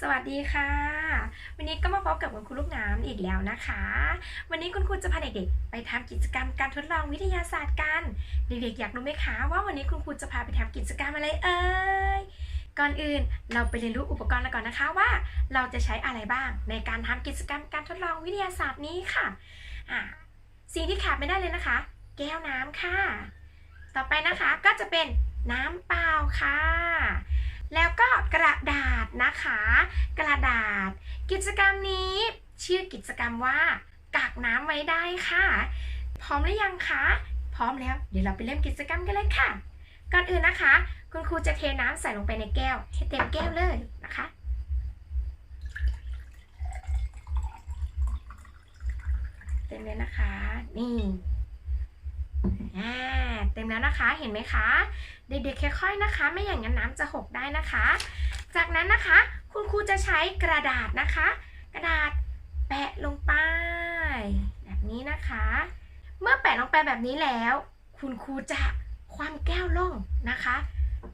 สวัสดีค่ะ วันนี้ก็มาพบกับคุณครูลูกน้ำอีกแล้วนะคะ วันนี้คุณครูจะพาเด็กๆไปทำกิจกรรมการทดลองวิทยาศาสตร์กัน เด็กๆอยากรู้ไหมคะว่าวันนี้คุณครูจะพาไปทำกิจกรรมอะไรเอ่ย ก่อนอื่นเราไปเรียนรู้อุปกรณ์กันก่อนนะคะว่า เราจะใช้อะไรบ้าง ในการทำกิจกรรมการทดลองวิทยาศาสตร์นี้ค่ะอะสิ่งที่ขาดไม่ได้เลยนะคะ แก้วน้ำค่ะ ต่อไปนะคะก็จะเป็นน้ำเปล่าค่ะ แล้วก็กระดาษนะคะ กระดาษ กิจกรรมนี้ ชื่อกิจกรรมว่ากักน้ำไว้ได้ค่ะ พร้อมหรือยังคะ พร้อมแล้ว เดี๋ยวเราไปเริ่มกิจกรรมกันเลยค่ะ ก่อนอื่นนะคะ คุณครูจะเทน้ำใส่ลงไปในแก้ว ให้เต็มแก้วเลยนะคะเต็มเลยนะคะ นี่อ่า ต็มแล้วนะคะ เห็นไหมคะ เด็กๆค่อยๆนะคะ ไม่อย่างนั้นน้ำจะหกได้นะคะ จากนั้นนะคะ คุณครูจะใช้กระดาษนะคะ กระดาษแปะลงไป แบบนี้นะคะ เมื่อแปะลงไปแบบนี้แล้ว คุณครูจะความแก้วลงนะคะ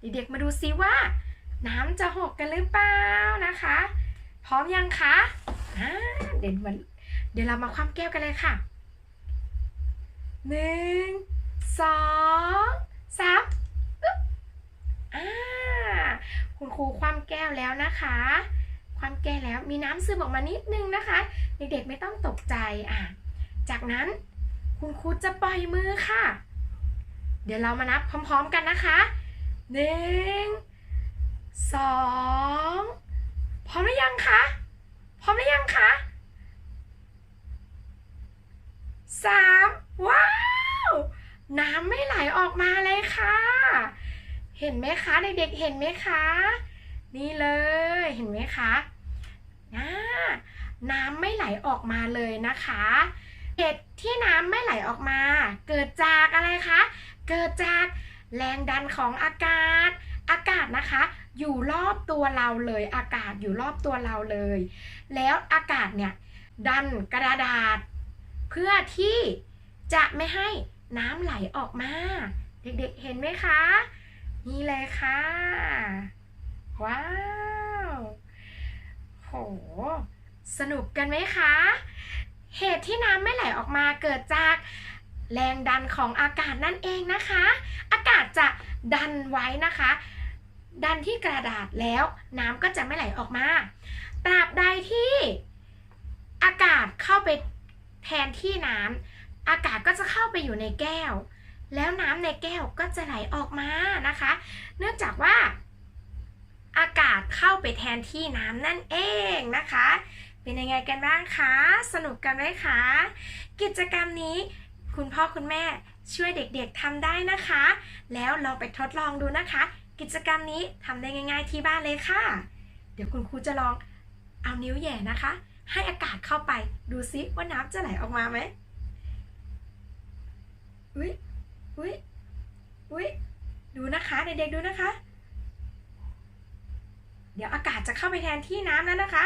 เด็กๆมาดูซิว่า น้ำจะหกกันหรือเปล่านะคะ พร้อมยังคะเดี๋ยวเดี๋ยวเรามาความแก้วกันเลยค่ะหนึ่ง สองสามอึ๊บอ่าคุณครูความแก้วแล้วนะคะ ความแก้วแล้วมีน้ำซึมออกมานิดนึงนะคะ เด็กๆไม่ต้องตกใจอะจากนั้นคุณครูจะปล่อยมือค่ะ เดี๋ยวเรามานับพร้อมๆกันนะคะหนึ่งสองพร้อมหรือยังคะพร้อมหรือยังคะสามว้าว น้ำไม่ไหลออกมาเลย ค่ะ เห็นไหมคะเด็กๆเห็นไหมคะ นี่เลยเห็นไหมคะอ่าน้ำไม่ไหลออกมาเลยนะคะ เหตุที่น้ำไม่ไหลออกมา เกิดจากอะไรคะ เกิดจากแรงดันของอากาศ อากาศนะคะ อยู่รอบตัวเราเลย อากาศอยู่รอบตัวเราเลย แล้วอากาศเนี่ยดันกระดาษ เพื่อที่จะไม่ให้น้ำไหลออกมา เด็กๆเห็นไหมคะ นี่เลยค่ะ ว้าว โห สนุกกันไหมคะ เหตุที่น้ำไม่ไหลออกมาเกิดจากแรงดันของอากาศนั่นเองนะคะ อากาศจะดันไว้นะคะ ดันที่กระดาษแล้วน้ำก็จะไม่ไหลออกมา ตราบใดที่อากาศเข้าไปแทนที่น้ำอากาศก็จะเข้าไปอยู่ในแก้ว แล้วน้ำในแก้วก็จะไหลออกมานะคะ เนื่องจากว่า อากาศเข้าไปแทนที่น้ำนั่นเองนะคะ เป็นยังไงกันบ้างคะ สนุกกันไหมคะ กิจกรรมนี้คุณพ่อคุณแม่ช่วยเด็กๆทำได้นะคะ แล้วลองไปทดลองดูนะคะ กิจกรรมนี้ทำได้ง่าย ๆที่บ้านเลยค่ะ เดี๋ยวคุณครูจะลองเอานิ้วแย่นะคะ ให้อากาศเข้าไปดูซิว่าน้ำจะไหลออกมาไหมอุ๊ย อุ๊ยอุ๊ยดูนะคะเด็กๆดูนะคะ เดี๋ยวอากาศจะเข้าไปแทนที่น้ำแล้วนะคะ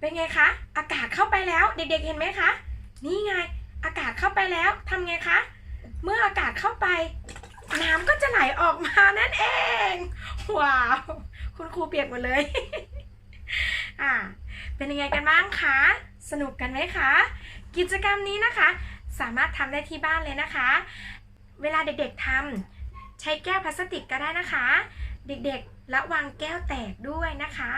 เป็นไงคะ อากาศเข้าไปแล้ว เด็กๆเห็นไหมคะ นี่ไง อากาศเข้าไปแล้วทำไงคะ เมื่ออากาศเข้าไป น้ำก็จะไหลออกมานั่นเอง ว้าว คุณครูเปียกหมดเลย อ่า เป็นยังไงกันบ้างคะ สนุกกันไหมคะ กิจกรรมนี้นะคะ สามารถทำได้ที่บ้านเลยนะคะ เวลาเด็กๆทำใช้แก้วพลาสติกก็ได้นะคะ เด็กๆระวังแก้วแตกด้วยนะคะ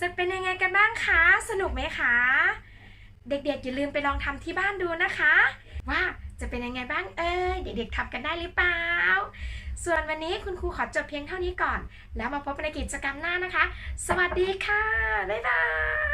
จะเป็นยังไงกันบ้างคะ สนุกไหมคะ เด็กๆอย่าลืมไปลองทำที่บ้านดูนะคะ ว่าจะเป็นยังไงบ้างเอ้ยเด็กๆทำกันได้หรือเปล่า ส่วนวันนี้คุณครูขอจบเพียงเท่านี้ก่อน แล้วมาพบกันในกิจกรรมหน้านะคะ สวัสดีค่ะ บ๊ายบาย